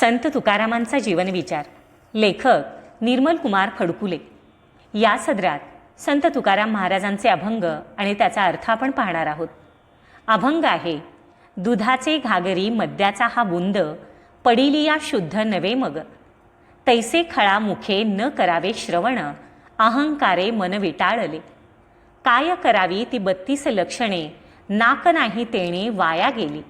संत तुकारामांचा जीवनविचार. लेखक निर्मल कुमार फडकुले. या सदरात संत तुकाराम महाराजांचे अभंग आणि त्याचा अर्थ आपण पाहणार आहोत. अभंग आहे दुधाचे घागरी मद्याचा हा बुंद पडिली या शुद्ध नवे मग. तैसे खळा मुखे न करावे श्रवण अहंकारे मन विटाळले. काय करावी ती बत्तीस लक्षणे नाक नाही तेणे वाया गेली.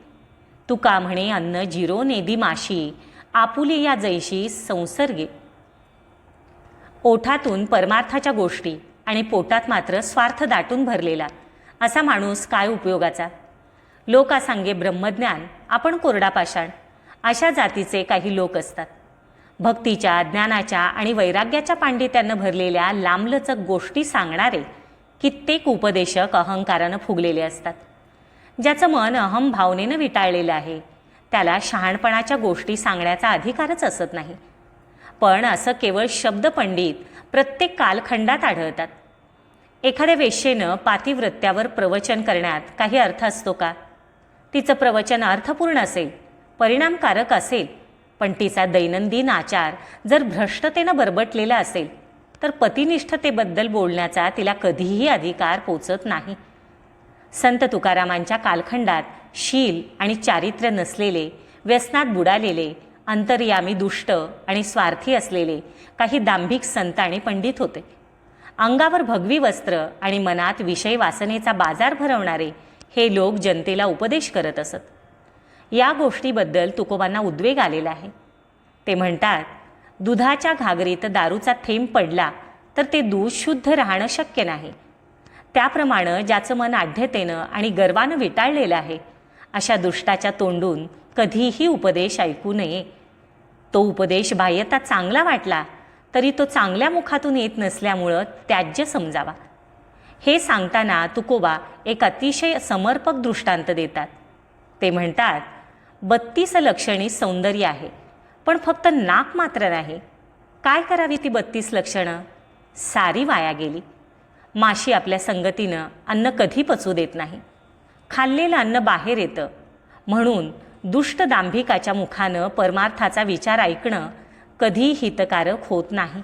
तुका म्हणे अन्न जिरो नेदी माशी आपुली या जैशी संसर्गे. ओठातून परमार्थाच्या गोष्टी आणि पोटात मात्र स्वार्थ दाटून भरलेला असा माणूस काय उपयोगाचा? लोका सांगे ब्रह्मज्ञान आपण कोरडा पाषाण अशा जातीचे काही लोक असतात. भक्तीच्या ज्ञानाच्या आणि वैराग्याच्या पांडित्यानं भरलेल्या लांबलचक गोष्टी सांगणारे कित्येक उपदेशक अहंकारानं फुगलेले असतात. ज्याचं मन अहम भावनेनं विटाळलेलं आहे त्याला शहाणपणाच्या गोष्टी सांगण्याचा अधिकारच असत नाही. पण असं केवळ शब्दपंडित प्रत्येक कालखंडात आढळतात. एखाद्या वेश्येनं पातिव्रत्यावर प्रवचन करण्यात काही अर्थ असतो का? तिचं प्रवचन अर्थपूर्ण असेल परिणामकारक असेल पण तिचा दैनंदिन आचार जर भ्रष्टतेनं बरबटलेला असेल तर पतिनिष्ठतेबद्दल बोलण्याचा तिला कधीही अधिकार पोचत नाही. संत तुकारामांच्या कालखंडात शील आणि चारित्र्य नसलेले व्यसनात बुडालेले अंतर्यामी दुष्ट आणि स्वार्थी असलेले काही दांभिक संत आणि पंडित होते. अंगावर भगवी वस्त्र आणि मनात विषय वासनेचा बाजार भरवणारे हे लोक जनतेला उपदेश करत असत. या गोष्टीबद्दल तुकोबांना उद्वेग आलेला आहे. ते म्हणतात दुधाच्या घागरीत दारूचा थेंब पडला तर ते दूध शुद्ध राहणं शक्य नाही. त्याप्रमाणे ज्याचं मन आढ्यतेनं आणि गर्वानं विटाळलेलं आहे अशा दुष्टाच्या तोंडून कधीही उपदेश ऐकू नये. तो उपदेश बाह्यता चांगला वाटला तरी तो चांगल्या मुखातून येत नसल्यामुळं त्याज्य समजावा. हे सांगताना तुकोबा एक अतिशय समर्पक दृष्टांत देतात. ते म्हणतात बत्तीस लक्षणी सौंदर्य आहे पण फक्त नाक मात्र नाही. काय करावी ती बत्तीस लक्षणं? सारी वाया गेली. माशी आपल्या संगतीनं अन्न कधी पचू देत नाही. खाल्लेलं अन्न बाहेर येतं. म्हणून दुष्ट दांभिकाच्या मुखानं परमार्थाचा विचार ऐकणं कधी हितकारक होत नाही.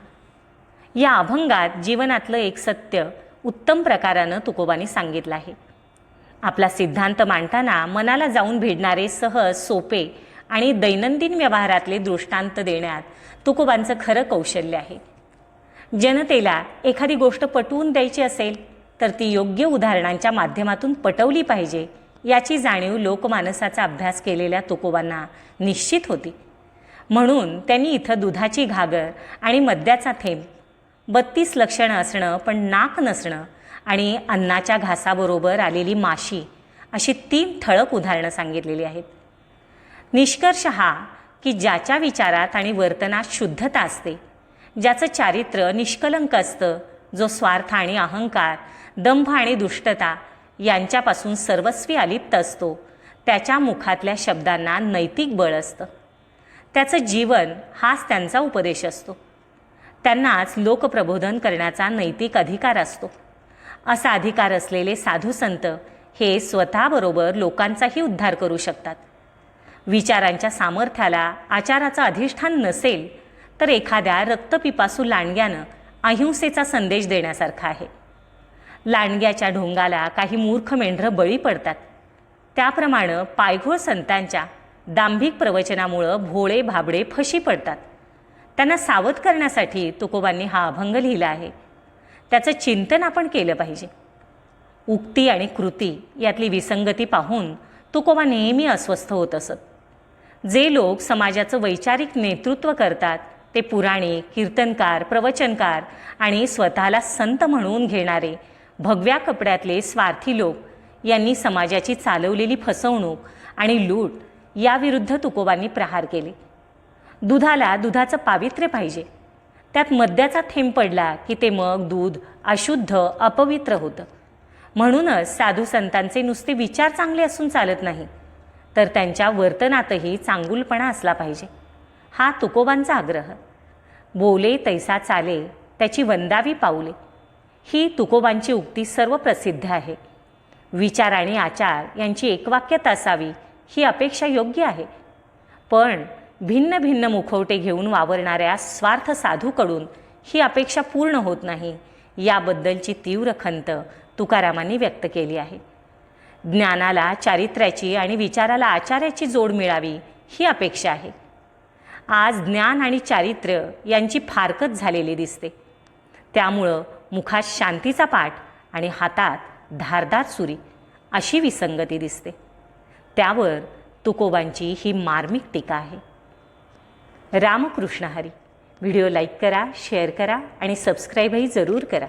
या अभंगात जीवनातलं एक सत्य उत्तम प्रकारानं तुकोबांनी सांगितलं आहे. आपला सिद्धांत मांडताना मनाला जाऊन भिडणारे सहज सोपे आणि दैनंदिन व्यवहारातले दृष्टांत देण्यात तुकोबांचं खरं कौशल्य आहे. जनतेला एखादी गोष्ट पटवून द्यायची असेल तर ती योग्य उदाहरणांच्या माध्यमातून पटवली पाहिजे याची जाणीव लोकमानसाचा अभ्यास केलेल्या तुकोबांना निश्चित होती. म्हणून त्यांनी इथं दुधाची घागर आणि मद्याचा थेंब बत्तीस लक्षणं असणं पण नाक नसणं आणि अन्नाच्या घासाबरोबर आलेली माशी अशी तीन ठळक उदाहरणं सांगितलेली आहेत. निष्कर्ष हा की ज्याच्या विचारात आणि वर्तनात शुद्धता असते ज्याचं चारित्र्य निष्कलंक असतं जो स्वार्थ आणि अहंकार दंभ आणि दुष्टता यांच्यापासून सर्वस्वी अलिप्त असतो त्याच्या मुखातल्या शब्दांना नैतिक बळ असतं. त्याचं जीवन हाच त्यांचा उपदेश असतो. त्यांनाच लोकप्रबोधन करण्याचा नैतिक अधिकार असतो. असा अधिकार असलेले साधू संत हे स्वतःबरोबर लोकांचाही उद्धार करू शकतात. विचारांच्या सामर्थ्याला आचाराचं अधिष्ठान नसेल तर एखाद्या रक्तपिपासू लांडग्यानं अहिंसेचा संदेश देण्यासारखा आहे. लांडग्याच्या ढोंगाला काही मूर्ख मेंढरं बळी पडतात. त्याप्रमाणे पायघोळ संतांच्या दांभिक प्रवचनामुळं भोळे भाबडे फशी पडतात. त्यांना सावध करण्यासाठी तुकोबांनी हा अभंग लिहिला आहे. त्याचं चिंतन आपण केलं पाहिजे. उक्ती आणि कृती यातली विसंगती पाहून तुकोबा नेहमी अस्वस्थ होत असत. जे लोक समाजाचं वैचारिक नेतृत्व करतात ते पुराणे कीर्तनकार प्रवचनकार आणि स्वतःला संत म्हणून घेणारे भगव्या कपड्यातले स्वार्थी लोक यांनी समाजाची चालवलेली फसवणूक आणि लूट याविरुद्ध तुकोबांनी प्रहार केले. दुधाला दुधाचं पावित्र्य पाहिजे. त्यात मद्याचा थेंब पडला की ते मग दूध अशुद्ध अपवित्र होतं. म्हणूनच साधू संतांचे नुसते विचार चांगले असून चालत नाही तर त्यांच्या वर्तनातही चांगुलपणा असला पाहिजे. हा तुकोबांचा आग्रह. बोले तैसा चाले त्याची वंदावी पाऊले. ही तुकोबांची उक्ती सर्व प्रसिद्ध आहे. विचार आणि आचार यांची एकवाक्यता असावी ही अपेक्षा योग्य आहे. पण भिन्न भिन्न मुखवटे घेऊन वावरणाऱ्या स्वार्थ साधूकडून ही अपेक्षा पूर्ण होत नाही याबद्दलची तीव्र खंत तुकारामांनी व्यक्त केली आहे. ज्ञानाला चारित्र्याची आणि विचाराला आचार्याची जोड मिळावी ही अपेक्षा आहे. आज ज्ञान आणि चारित्र्य यांची फारकत झालेली दिसते. त्यामुळं मुखात शांतीचा पाठ आणि हातात धारदार सुरी अशी विसंगती दिसते. त्यावर तुकोबांची ही मार्मिक टीका आहे. रामकृष्ण हरी. व्हिडिओ लाईक करा शेअर करा आणि सबस्क्राईबही जरूर करा.